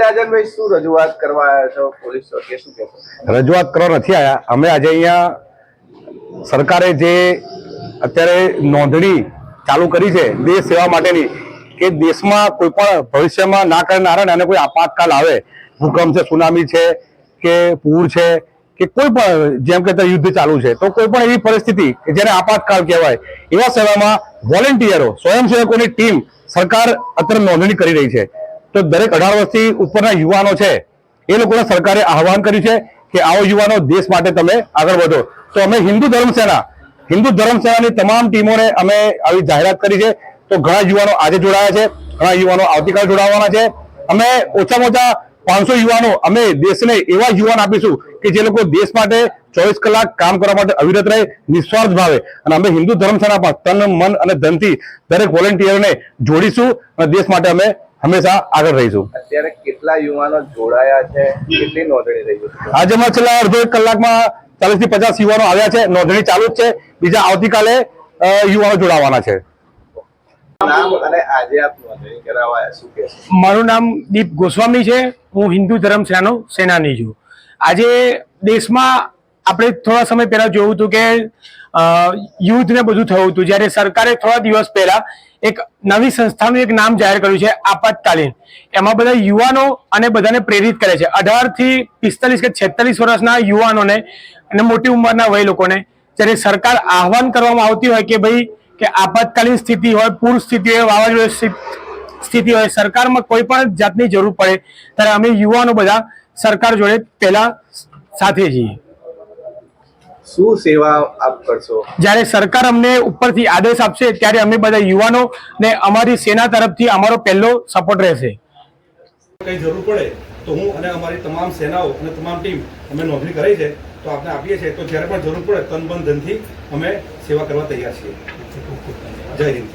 રાજનભાઈ શું રજૂઆત કરવા આવ્યા છો? પોલીસ કે શું કહેશો? રજૂઆત કરવા નથી આવ્યા. અમે આજે અહીંયા સરકારે જે અત્યારે નોંધણી ચાલુ કરી છે દેશ સેવા માટેની, કે દેશમાં કોઈ પણ ભવિષ્યમાં ના કરનારા અને કોઈ આપાતકાલ આવે, ભૂકંપ છે, સુનામી છે, કે પૂર છે, કે કોઈ પણ, જેમ કે યુદ્ધ ચાલુ છે, તો કોઈ પણ એવી પરિસ્થિતિ કે જેને આપાતકાળ કહેવાય, એવા સેવામાં વોલેન્ટિયરો, સ્વયંસેવકોની ટીમ સરકાર અત્યારે નોંધણી કરી રહી છે. તો દરેક અઢાર વર્ષથી ઉપરના યુવાનો છે, એ લોકોને સરકારે આહવાન કર્યું છે કે આવો યુવાનો દેશ માટે તમે આગળ વધો. તો અમે હિન્દુ ધર્મ સેના, હિન્દુ ધર્મ સેનાની તમામ ટીમોને અમે આવી જાહેરાત કરી છે. તો ઘણા યુવાનો આજે જોડાયા છે, ઘણા યુવાનો આવતીકાલ જોડાવાના છે. અમે ઓછામાં ઓછા પાંચસો યુવાનો અમે દેશને એવા યુવાન આપીશું કે જે લોકો દેશ માટે ચોવીસ કલાક કામ કરવા માટે અવિરત રહે, નિસ્વાર્થ ભાવે. અને અમે હિન્દુ ધર્મ પણ તન, મન અને ધનથી દરેક વોલેન્ટિયરને જોડીશું અને દેશ માટે અમે હંમેશા આગળ રહીશું. અત્યારે કેટલા યુવાનો જોડાયા છે? કેટલી નોંધણી રહી છે? આજે અમારા છેલ્લા અડધો એક કલાકમાં ચાલીસથી પચાસ યુવાનો આવ્યા છે. નોંધણી ચાલુ જ છે. બીજા આવતીકાલે યુવાનો જોડાવાના છે. મારું નામ દીપ ગોસ્વામી છે. હું હિન્દુ ધર્મ સેનાનો સેનાની છું. આજે દેશમાં આપણે થોડા સમય પહેલા જોયું હતું કે યુદ્ધ ને બધું થયું હતું. જ્યારે સરકારે થોડા દિવસ પહેલા એક નવી સંસ્થાનું એક નામ જાહેર કર્યું છે, આપાતકાલીન. એમાં બધા યુવાનો અને બધાને પ્રેરિત કરે છે. અઢારથી પિસ્તાલીસ કે છેતાલીસ વર્ષના યુવાનોને અને મોટી ઉંમરના વય લોકોને જ્યારે સરકાર આહવાન કરવામાં આવતી હોય કે ભાઈ, કે આપાતકાલીન સ્થિતિ હોય, પૂર સ્થિતિ હોય, વાવાઝોડું સ્થિ- સ્થિતિ હોય, સરકારમાં કોઈ પણ જાતની જરૂર પડે, ત્યારે અમે યુવાનો બધા સરકાર જોડે પહેલા સાથે જઈએ શું સેવા આપ કરશો? જ્યારે સરકાર અમને ઉપરથી આદેશ આપશે ત્યારે અમે બધા યુવાનો ને અમારી સેના તરફથી અમારો પહેલો સપોર્ટ રહેશે. કંઈ જરૂર પડે તો હું અને અમારી તમામ સેનાઓ અને તમામ ટીમ અમે નોંધણી કરી છે તો આપને આપીએ છીએ. તો જ્યારે પણ જરૂર પડે તન મન ધનથી અમે સેવા કરવા તૈયાર છીએ. જય હિન્દ.